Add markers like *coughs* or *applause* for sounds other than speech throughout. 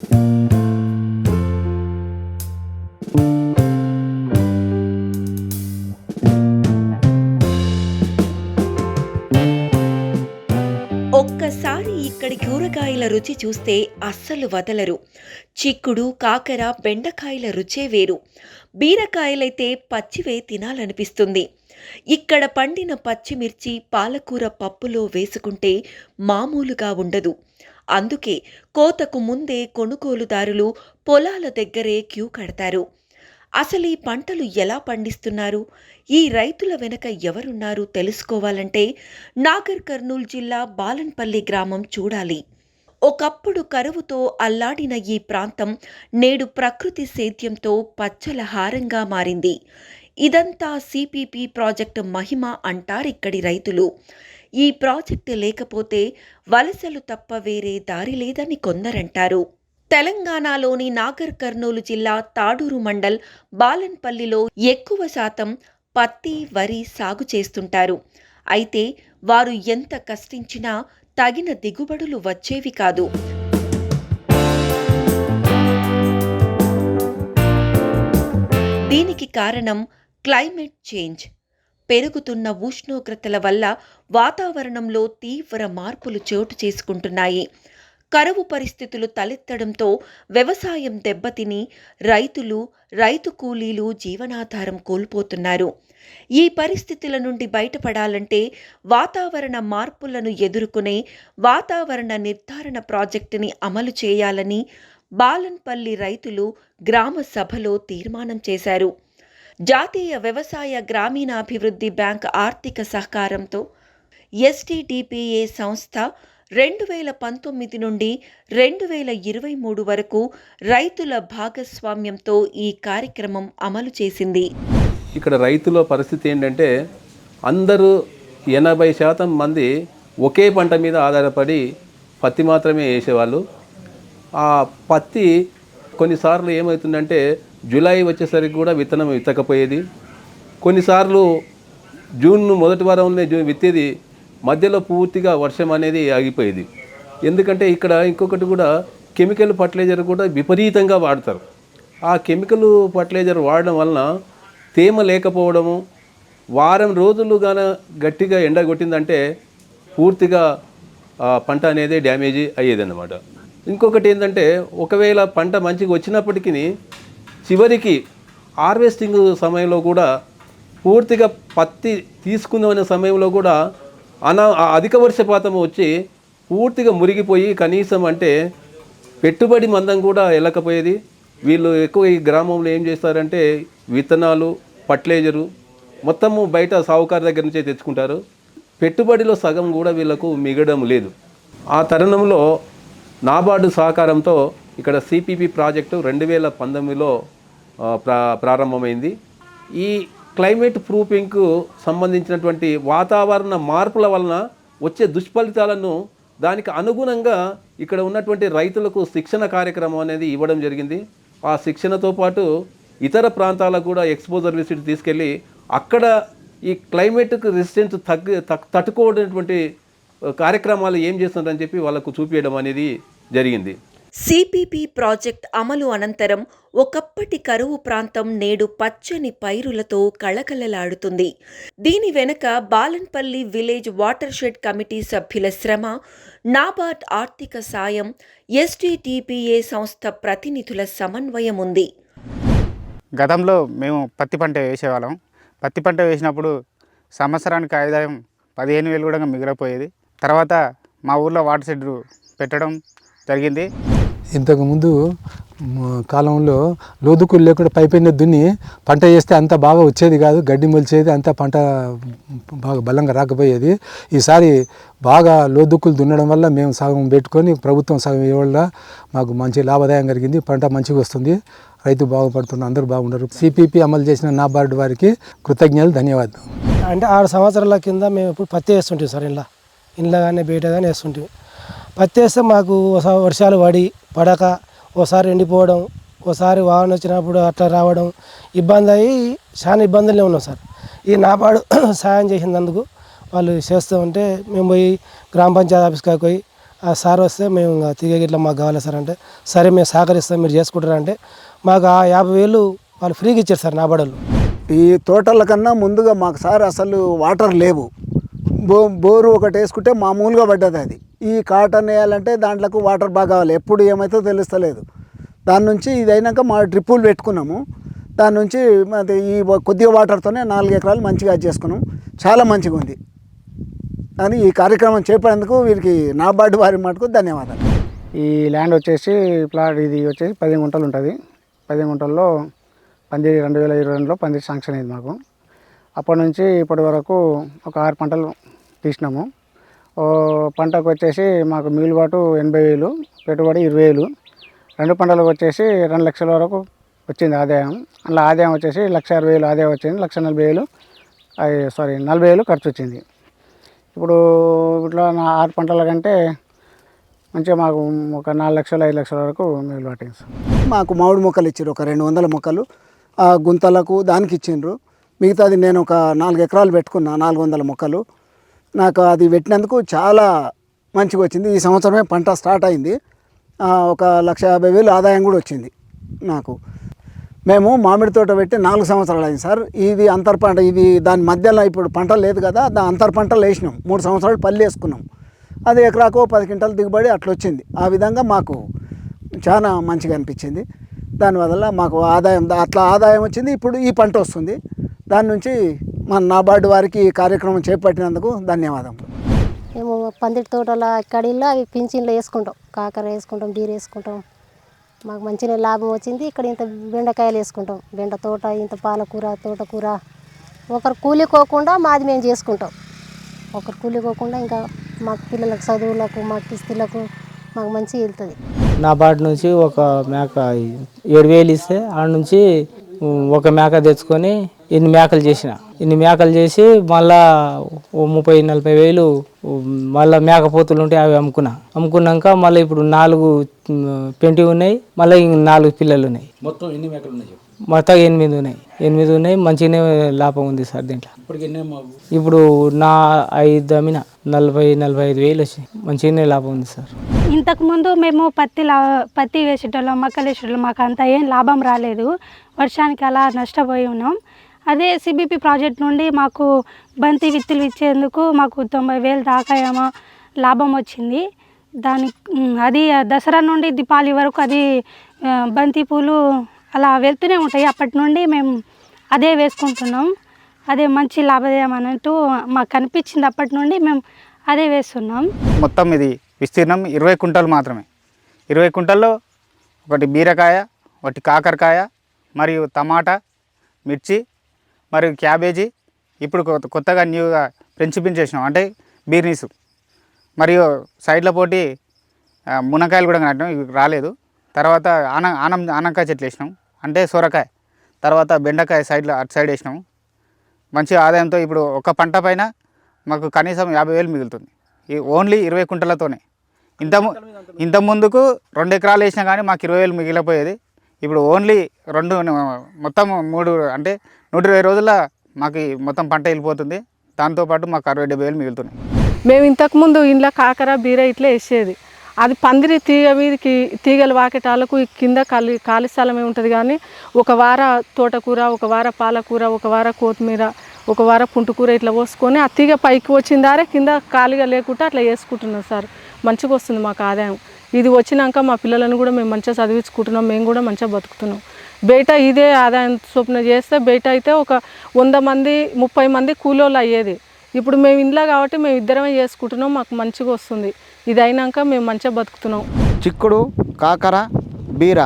ఒక్కసారి ఇక్కడి కూరగాయల రుచి చూస్తే అస్సలు వదలరు. చిక్కుడు కాకర బెండకాయల రుచే వేరు. బీరకాయలైతే పచ్చివే తినాలనిపిస్తుంది. ఇక్కడ పండిన పచ్చిమిర్చి పాలకూర పప్పులో వేసుకుంటే మామూలుగా ఉండదు. అందుకే కోతకు ముందే కొనుగోలుదారులు పొలాల దగ్గరే క్యూ కడతారు. అసలు ఈ పంటలు ఎలా పండిస్తున్నారు? ఈ రైతుల వెనక ఎవరున్నారు తెలుసుకోవాలంటే నాగర్ కర్నూలు జిల్లా బాలన్పల్లి గ్రామం చూడాలి. ఒకప్పుడు కరువుతో అల్లాడిన ఈ ప్రాంతం నేడు ప్రకృతి సేద్యంతో పచ్చల హారంగా మారింది. ఇదంతా సిపిపి ప్రాజెక్టు మహిమ అంటారిక్కడి రైతులు. ఈ ప్రాజెక్టు లేకపోతే వలసలు తప్ప వేరే దారి లేదని కొందరంటారు. తెలంగాణలోని నాగర్ కర్నూలు జిల్లా తాడూరు మండల్ బాలన్పల్లిలో ఎక్కువ శాతం పత్తి వరి సాగు చేస్తుంటారు. అయితే వారు ఎంత కష్టించినా తగిన దిగుబడులు వచ్చేవి కాదు. దీనికి కారణం క్లైమేట్ చేంజ్. పెరుగుతున్న ఉష్ణోగ్రతల వల్ల వాతావరణంలో తీవ్ర మార్పులు చోటు చేసుకుంటున్నాయి. కరువు పరిస్థితులు తలెత్తడంతో వ్యవసాయం దెబ్బతిని రైతులు రైతు కూలీలు జీవనాధారం కోల్పోతున్నారు. ఈ పరిస్థితుల నుండి బయటపడాలంటే వాతావరణ మార్పులను ఎదుర్కొనే వాతావరణ నిర్ధారణ ప్రాజెక్టుని అమలు చేయాలని బాలన్పల్లి రైతులు గ్రామ సభలో తీర్మానం చేశారు. జాతీయ వ్యవసాయ గ్రామీణాభివృద్ధి బ్యాంక్ ఆర్థిక సహకారంతో ఎస్టీడీపీఏ సంస్థ రెండు వేల పంతొమ్మిది నుండి రెండు వేల ఇరవై మూడు వరకు రైతుల భాగస్వామ్యంతో ఈ కార్యక్రమం అమలు చేసింది. ఇక్కడ రైతుల పరిస్థితి ఏంటంటే అందరూ ఎనభై శాతం మంది ఒకే పంట మీద ఆధారపడి పత్తి మాత్రమే వేసేవాళ్ళు. ఆ పత్తి కొన్నిసార్లు ఏమవుతుందంటే జూలై వచ్చేసరికి కూడా విత్తనం విత్తకపోయేది కొన్నిసార్లు జూన్ మొదటి వారంలో జూ విత్తేది మధ్యలో పూర్తిగా వర్షం అనేది ఆగిపోయేది. ఎందుకంటే ఇక్కడ ఇంకొకటి కూడా కెమికల్ ఫర్టిలైజర్ కూడా విపరీతంగా వాడతారు. ఆ కెమికల్ ఫర్టిలైజర్ వాడడం వలన తేమ లేకపోవడము వారం రోజులు గాన గట్టిగా ఎండ కొట్టిందంటే పూర్తిగా పంట అనేది డ్యామేజ్ అయ్యేదన్నమాట. ఇంకొకటి ఏంటంటే ఒకవేళ పంట మంచిగా వచ్చినప్పటికీ చివరికి హార్వెస్టింగ్ సమయంలో కూడా పూర్తిగా పత్తి తీసుకుందామనే సమయంలో కూడా అనా అధిక వర్షపాతం వచ్చి పూర్తిగా మురిగిపోయి కనీసం అంటే పెట్టుబడి మందం కూడా వెళ్ళకపోయేది వీళ్ళు ఎక్కువ ఈ గ్రామంలో ఏం చేస్తారంటే విత్తనాలు ఫర్టిలైజరు మొత్తము బయట సావుకారు దగ్గర నుంచే తెచ్చుకుంటారు. పెట్టుబడిలో సగం కూడా వీళ్ళకు మిగడం లేదు. ఆ తరుణంలో నాబార్డు సహకారంతో ఇక్కడ సిపిపి ప్రాజెక్టు రెండు వేల పంతొమ్మిదిలో ప్రా ప్రారంభమైంది. ఈ క్లైమేట్ ప్రూఫింగ్కు సంబంధించినటువంటి వాతావరణ మార్పుల వలన వచ్చే దుష్ఫలితాలను దానికి అనుగుణంగా ఇక్కడ ఉన్నటువంటి రైతులకు శిక్షణ కార్యక్రమం అనేది ఇవ్వడం జరిగింది. ఆ శిక్షణతో పాటు ఇతర ప్రాంతాలకు కూడా ఎక్స్పోజర్ విసిట్ తీసుకెళ్ళి అక్కడ ఈ క్లైమేట్కు రెసిస్టెన్స్ తగ్గ తక్- కార్యక్రమాలు ఏం చేస్తుందని చెప్పి వాళ్ళకు చూపించడం అనేది జరిగింది. సిపిపి ప్రాజెక్ట్ అమలు అనంతరం ఒకప్పటి కరువు ప్రాంతం నేడు పచ్చని పైరులతో కళకళలాడుతుంది. దీని వెనక Balanpalli village water shed committee సభ్యుల శ్రమ నాబార్డ్ ఆర్థిక సాయం ఎస్టీటీపీఏ సంస్థ ప్రతినిధుల సమన్వయం ఉంది. గతంలో మేము పత్తి పంట వేసేవాళ్ళం. పత్తి పంట వేసినప్పుడు సంవత్సరానికి ఆదాయం పదిహేను వేలు కూడా మిగిలిపోయేది. తర్వాత మా ఊర్లో వాటర్ షెడ్ పెట్టడం జరిగింది. ఇంతకుముందు కాలంలో లోదుకులు లేకుండా పైపైన దున్ని పంట చేస్తే అంత బాగా వచ్చేది కాదు గడ్డి మొలిచేది అంత పంట బాగా బలంగా రాకపోయేది. ఈసారి బాగా లోదుక్కులు దున్నడం వల్ల మేము సగం పెట్టుకొని ప్రభుత్వం సగం ఇవ్వడం మాకు మంచి లాభదాయం కలిగింది పంట మంచిగా వస్తుంది. రైతు బాగుపడుతున్నారు అందరూ బాగుంటారు సిపిపి అమలు చేసిన నాబార్డు వారికి కృతజ్ఞతలు ధన్యవాదాలు. అంటే ఆరు సంవత్సరాల కింద మేము ఇప్పుడు పత్తి వేస్తుంటాం సార్ ఇంట్లో ఇంట్లో కానీ బయట కానీ వేస్తుంటాం పత్తి వేస్తే మాకు వర్షాలు పడి పడక ఓసారి ఎండిపోవడం ఓసారి వాహనం వచ్చినప్పుడు అట్లా రావడం ఇబ్బంది అయ్యి చాలా ఇబ్బందులే ఉన్నాం సార్. ఈ నాబాడు *coughs* సాయం చేసినందుకు వాళ్ళు చేస్తూ ఉంటే మేము పోయి గ్రామ పంచాయతీ ఆఫీస్కి పోయి ఆ సార్ వస్తే మేము ఇంకా తీగ గిట్ల మాకు కావాలి సార్ అంటే సరే మేము సహకరిస్తాం మీరు చేసుకుంటారంటే మాకు ఆ యాభై వేలు వాళ్ళు ఫ్రీగా ఇచ్చారు సార్ నాబడలు ఈ తోటల కన్నా ముందుగా మాకు సార్ అసలు వాటర్ లేవు. బో బోరు ఒకటి వేసుకుంటే మామూలుగా పడ్డది అది. ఈ కాటన్ వేయాలంటే దాంట్లోకి వాటర్ బాగా కావాలి. ఎప్పుడు ఏమైతే తెలుస్తలేదు. దాని నుంచి ఇది అయినాక మా డ్రిప్పులు పెట్టుకున్నాము. దాని నుంచి అది ఈ కొద్దిగా వాటర్తోనే నాలుగు ఎకరాలు మంచిగా చేసుకున్నాం. చాలా మంచిగా ఉంది. అని ఈ కార్యక్రమం చేపేందుకు వీరికి నాబార్డు వారి మటుకు ధన్యవాదాలు. ఈ ల్యాండ్ వచ్చేసి ప్లాట్ ఇది వచ్చేసి పదిహేను గుంటలు ఉంటుంది. పదిహేను గుంటల్లో పంది రెండు వేల ఇరవై రెండులో పంది శాంక్షన్ అయింది మాకు. అప్పటి నుంచి ఇప్పటి వరకు ఒక ఆరు పంటలు తీసినాము. పంటకు వచ్చేసి మాకు మిగులుబాటు ఎనభై వేలు పెట్టుబడి ఇరవై వేలు. రెండు పంటలకు వచ్చేసి రెండు లక్షల వరకు వచ్చింది ఆదాయం. అలా ఆదాయం వచ్చేసి లక్ష అరవై వేలు ఆదాయం వచ్చింది లక్ష నలభై వేలు అవి సారీ నలభై వేలు ఖర్చు వచ్చింది. ఇప్పుడు ఇట్లా నా ఆరు పంటల కంటే మంచిగా మాకు ఒక నాలుగు లక్షలు ఐదు లక్షల వరకు మిగులు పట్టింది సార్. మాకు మామిడి మొక్కలు ఇచ్చారు ఒక రెండు వందల మొక్కలు. ఆ గుంతలకు దానికి ఇచ్చిండ్రు. మిగతాది నేను ఒక నాలుగు ఎకరాలు పెట్టుకున్నా నాలుగు వందల మొక్కలు. నాకు అది పెట్టినందుకు చాలా మంచిగా వచ్చింది. ఈ సంవత్సరమే పంట స్టార్ట్ అయింది. ఒక లక్ష యాభై వేలు ఆదాయం కూడా వచ్చింది నాకు. మేము మామిడి తోట పెట్టి నాలుగు సంవత్సరాలు అయింది సార్. ఇది అంతర్ పంట ఇది దాని మధ్యలో ఇప్పుడు పంట లేదు కదా దాని అంతర్ పంటలు వేసినాం మూడు సంవత్సరాలు పల్లి వేసుకున్నాం. అది ఎకరాకు పది క్వింటాలు దిగుబడి అట్లా వచ్చింది. ఆ విధంగా మాకు చాలా మంచిగా అనిపించింది. దానివల్ల మాకు ఆదాయం అట్లా ఆదాయం వచ్చింది. ఇప్పుడు ఈ పంట వస్తుంది. దాని నుంచి మన నాబార్డు వారికి ఈ కార్యక్రమం చేపట్టినందుకు ధన్యవాదములు మేము పందిటి తోటల కడీల్లో అవి పింఛన్లు వేసుకుంటాం. కాకర వేసుకుంటాం బీర వేసుకుంటాం. మాకు మంచిగా లాభం వచ్చింది. ఇక్కడ ఇంత బెండకాయలు వేసుకుంటాం. బెండ తోట ఇంత పాలకూర తోటకూర. ఒకరు కూలికోకుండా మాది మేము చేసుకుంటాం. ఒకరు కూలికోకుండా ఇంకా మా పిల్లలకు చదువులకు మా కిస్తులకు మాకు మంచిగా వెళ్తుంది. నా పాటి నుంచి ఒక మేక ఏడు వేలు ఇస్తే ఆడ నుంచి ఒక మేక తెచ్చుకొని ఇన్ని మేకలు చేసిన. ఇన్ని మేకలు చేసి మళ్ళా ఓ ముప్పై నలభై వేలు మళ్ళా మేకపోతులు ఉంటే అవి అమ్ముకున్నా. అమ్ముకున్నాక మళ్ళీ ఇప్పుడు నాలుగు పెంటి ఉన్నాయి మళ్ళీ నాలుగు పిల్లలు ఉన్నాయి. మొత్తం ఎన్ని మేకలు ఉన్నాయి మొత్తం ఎనిమిది ఉన్నాయి. ఎనిమిది ఉన్నాయి మంచిగానే లాభం ఉంది సార్ దీంట్లో. ఇప్పుడు నా ఐదు అమ్మిన నలభై నలభై ఐదు వేలు వచ్చాయి. మంచిగానే లాభం ఉంది సార్. ఇంతకుముందు మేము పత్తి లా పత్తి వేసేటోళ్ళం మొక్కలు వేసేటోళ్ళం మాకు అంత ఏం లాభం రాలేదు. వర్షానికి అలా నష్టపోయి ఉన్నాం. అదే సిబిపి ప్రాజెక్ట్ నుండి మాకు బంతి విత్తులు ఇచ్చేందుకు మాకు తొంభై వేలు దాకా ఏమో లాభం వచ్చింది. దాని అది దసరా నుండి దీపావళి వరకు అది బంతి పూలు అలా వెళ్తూనే ఉంటాయి. అప్పటి నుండి మేము అదే వేసుకుంటున్నాం. అదే మంచి లాభదాయం అన్నట్టు మాకు కనిపించింది అప్పటి నుండి మేము అదే వేస్తున్నాం. మొత్తం ఇది విస్తీర్ణం ఇరవై కుంటలు మాత్రమే. ఇరవై కుంటల్లో ఒకటి బీరకాయ ఒకటి కాకరకాయ మరియు టమాటా మిర్చి మరియు క్యాబేజీ ఇప్పుడు కొత్త- కొత్తగా న్యూగా పెంచిపించేసినాం అంటే బీర్నీసు. మరియు సైడ్ల పోటీ మునకాయలు మునక్కాయలు కూడా నాటినాం. ఇవి రాలేదు. తర్వాత ఆన ఆనం ఆనకాయ చెట్లు వేసినాం. అంటే సొరకాయ. తర్వాత బెండకాయ సైడ్లో అటు సైడ్ వేసినాము మంచి ఆదాయంతో ఇప్పుడు ఒక పంట పైన మాకు కనీసం యాభై వేలు మిగులుతుంది. ఈ ఓన్లీ ఇరవై కుంటలతోనే. ఇంత ము- ఇంత ముందుకు రెండు ఎకరాలు వేసినా కానీ మాకు ఇరవై వేలు మిగిలిపోయేది. ఇప్పుడు ఓన్లీ రెండు మొత్తం మూడు అంటే నూట ఇరవై రోజుల మాకు మొత్తం పంట వెళ్ళిపోతుంది. దాంతోపాటు మాకు అరవై డెబ్బై వేలు మిగులుతున్నాయి. మేము ఇంతకుముందు ఇంట్లో కాకర బీర ఇట్లా వేసేది. అది పందిరి తీగ మీదకి తీగలు వాకేటాలకు కింద ఖాళీ ఖాళీ స్థలమే ఉంటుంది కానీ ఒక వార తోటకూర ఒక వార పాలకూర ఒక వార కొత్తిమీర ఒక వార పుంటుకూర ఇట్లా పోసుకొని ఆ తీగ పైకి వచ్చిన దారే కింద ఖాళీగా లేకుండా అట్లా వేసుకుంటున్నాం సార్. మంచిగా వస్తుంది మాకు ఆదాయం. ఇది వచ్చినాక మా పిల్లలను కూడా మేము మంచిగా చదివించుకుంటున్నాం. మేము కూడా మంచిగా బతుకుతున్నాం. బయట ఇదే ఆదాయం చొప్పున చేస్తే బయట అయితే ఒక వంద మంది ముప్పై మంది కూలోళ్ళు అయ్యేది. ఇప్పుడు మేము ఇంట్లో కాబట్టి మేము ఇద్దరమే చేసుకుంటున్నాం మాకు మంచిగా వస్తుంది. ఇది అయినాక మేము మంచిగా బతుకుతున్నాం. చిక్కుడు కాకర బీర.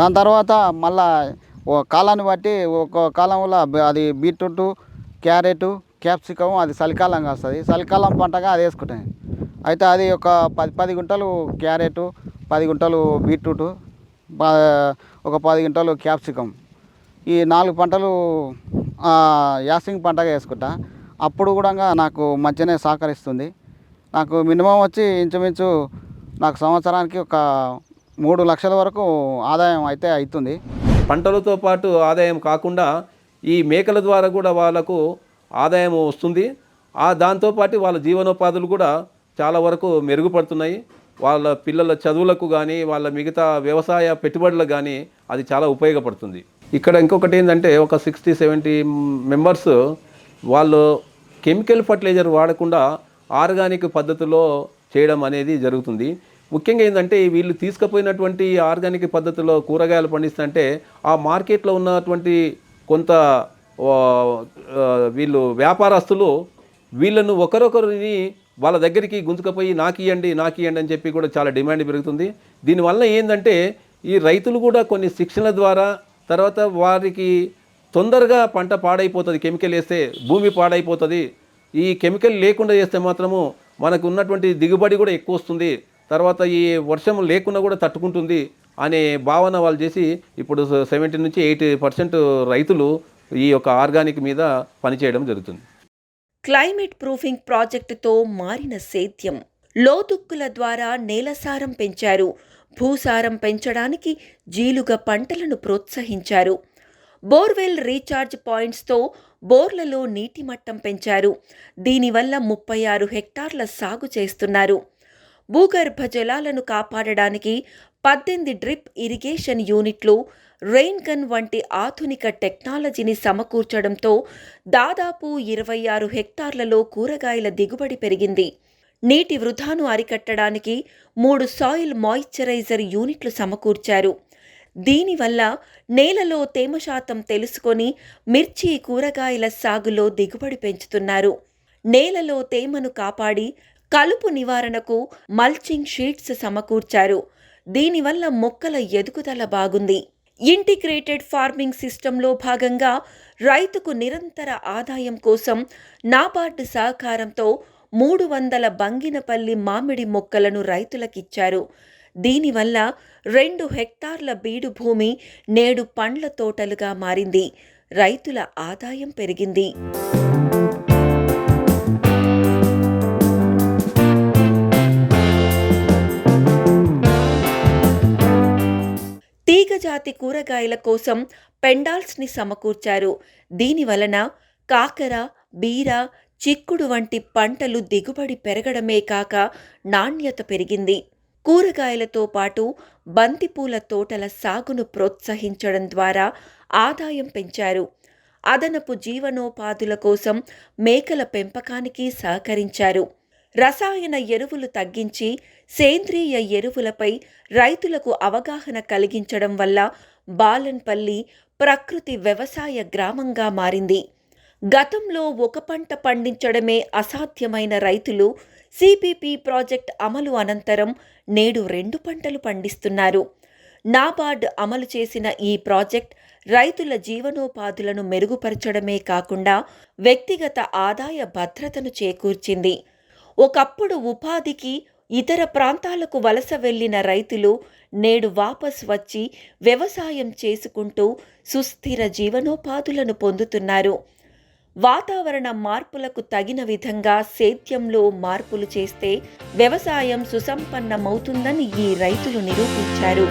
దాని తర్వాత మళ్ళా కాలాన్ని బట్టి ఒక కాలంలో అది బీట్రూట్ క్యారెట్ క్యాప్సికం అది చలికాలంగా వస్తుంది చలికాలం పంటగా అది వేసుకుంటాను అయితే అది ఒక పది పది గుంటలు క్యారెట్ పది గుంటలు బీట్రూట్ ఒక పది గింటలు క్యాప్సికం. ఈ నాలుగు పంటలు యాసింగ్ పంటగా వేసుకుంటా. అప్పుడు కూడా నాకు మంచిగానే సహకరిస్తుంది. నాకు మినిమం వచ్చి ఇంచుమించు నాకు సంవత్సరానికి ఒక మూడు లక్షల వరకు ఆదాయం అయితే అవుతుంది పంటలతో పాటు ఆదాయం కాకుండా ఈ మేకల ద్వారా కూడా వాళ్ళకు ఆదాయం వస్తుంది. ఆ దాంతోపాటు వాళ్ళ జీవనోపాధులు కూడా చాలా వరకు మెరుగుపడుతున్నాయి. వాళ్ళ పిల్లల చదువులకు కానీ వాళ్ళ మిగతా వ్యవసాయ పెట్టుబడులకు కానీ అది చాలా ఉపయోగపడుతుంది. ఇక్కడ ఇంకొకటి ఏంటంటే ఒక సిక్స్టీ సెవెంటీ మెంబర్స్ వాళ్ళు కెమికల్ ఫర్టిలైజర్ వాడకుండా ఆర్గానిక్ పద్ధతిలో చేయడం అనేది జరుగుతుంది. ముఖ్యంగా ఏంటంటే వీళ్ళు తీసుకుపోయినటువంటి ఆర్గానిక్ పద్ధతిలో కూరగాయలు పండిస్తుంటే ఆ మార్కెట్లో ఉన్నటువంటి కొంత వీళ్ళు వ్యాపారస్తులు వీళ్ళను ఒకరొకరిని వాళ్ళ దగ్గరికి గుంజుకపోయి నాకు ఇవ్వండి నాకు ఇవ్వండి అని చెప్పి కూడా చాలా డిమాండ్ పెరుగుతుంది. దీనివల్ల ఏంటంటే ఈ రైతులు కూడా కొన్ని శిక్షణ ద్వారా తర్వాత వారికి తొందరగా పంట పాడైపోతుంది కెమికల్ వేస్తే భూమి పాడైపోతుంది. ఈ కెమికల్ లేకుండా చేస్తే మాత్రము మనకు ఉన్నటువంటి దిగుబడి కూడా ఎక్కువ వస్తుంది. తర్వాత ఈ వర్షం లేకుండా కూడా తట్టుకుంటుంది అనే భావన వాళ్ళు చేసి ఇప్పుడు సెవెంటీ నుంచి ఎయిటీ పర్సెంట్ రైతులు ఈ యొక్క ఆర్గానిక్ మీద పనిచేయడం జరుగుతుంది. క్లైమేట్ ప్రూఫింగ్ ప్రాజెక్టుతో మారిన సేద్యం. లోతుక్కుల ద్వారా నేలసారం పెంచారు. భూసారం పెంచడానికి జీలుగ పంటలను ప్రోత్సహించారు. బోర్వెల్ రీఛార్జ్ పాయింట్స్తో బోర్లలో నీటి మట్టం పెంచారు. దీనివల్ల ముప్పై ఆరు హెక్టార్ల సాగు చేస్తున్నారు. భూగర్భ జలాలను కాపాడడానికి పద్దెనిమిది డ్రిప్ ఇరిగేషన్ యూనిట్లు రెయిన్ గన్ వంటి ఆధునిక టెక్నాలజీని సమకూర్చడంతో దాదాపు ఇరవై ఆరు హెక్టార్లలో కూరగాయల దిగుబడి పెరిగింది. నీటి వృధాను అరికట్టడానికి మూడు సాయిల్ మాయిశ్చరైజర్ యూనిట్లు సమకూర్చారు. దీనివల్ల నేలలో తేమ శాతం తెలుసుకొని మిర్చి కూరగాయల సాగులో దిగుబడి పెంచుతున్నారు. నేలలో తేమను కాపాడి కలుపు నివారణకు మల్చింగ్ షీట్స్ సమకూర్చారు. దీనివల్ల మొక్కల ఎదుగుదల బాగుంది. ఇంటిగ్రేటెడ్ ఫార్మింగ్ సిస్టంలో భాగంగా రైతుకు నిరంతర ఆదాయం కోసం నాబార్డు సహకారంతో మూడు వందల బంగినపల్లి మామిడి మొక్కలను రైతులకిచ్చారు. దీనివల్ల రెండు హెక్టార్ల బీడు భూమి నేడు పండ్ల తోటలుగా మారింది. రైతుల ఆదాయం పెరిగింది. తీగజాతి కూరగాయల కోసం పెండాల్స్ని సమకూర్చారు. దీని వలన కాకర బీర చిక్కుడు వంటి పంటలు దిగుబడి పెరగడమే కాక నాణ్యత పెరిగింది. కూరగాయలతో పాటు బంతిపూల తోటల సాగును ప్రోత్సహించడం ద్వారా ఆదాయం పెంచారు. అదనపు జీవనోపాధుల కోసం మేకల పెంపకానికి సహకరించారు. రసాయన ఎరువులు తగ్గించి సేంద్రియ ఎరువులపై రైతులకు అవగాహన కలిగించడం వల్ల బాలన్పల్లి ప్రకృతి వ్యవసాయ గ్రామంగా మారింది. గతంలో ఒక పంట పండించడమే అసాధ్యమైన రైతులు సిపిపి ప్రాజెక్ట్ అమలు అనంతరం నేడు రెండు పంటలు పండిస్తున్నారు. నాబార్డ్ అమలు చేసిన ఈ ప్రాజెక్ట్ రైతుల జీవనోపాధులను మెరుగుపరచడమే కాకుండా వ్యక్తిగత ఆదాయ భద్రతను చేకూర్చింది. ఒకప్పుడు ఉపాధికి ఇతర ప్రాంతాలకు వలస వెళ్ళిన రైతులు నేడు వాపస్ వచ్చి వ్యవసాయం చేసుకుంటూ సుస్థిర జీవనోపాధులను పొందుతున్నారు. వాతావరణ మార్పులకు తగిన విధంగా సేద్యంలో మార్పులు చేస్తే వ్యవసాయం సుసంపన్నమవుతుందని ఈ రైతులు నిరూపించారు.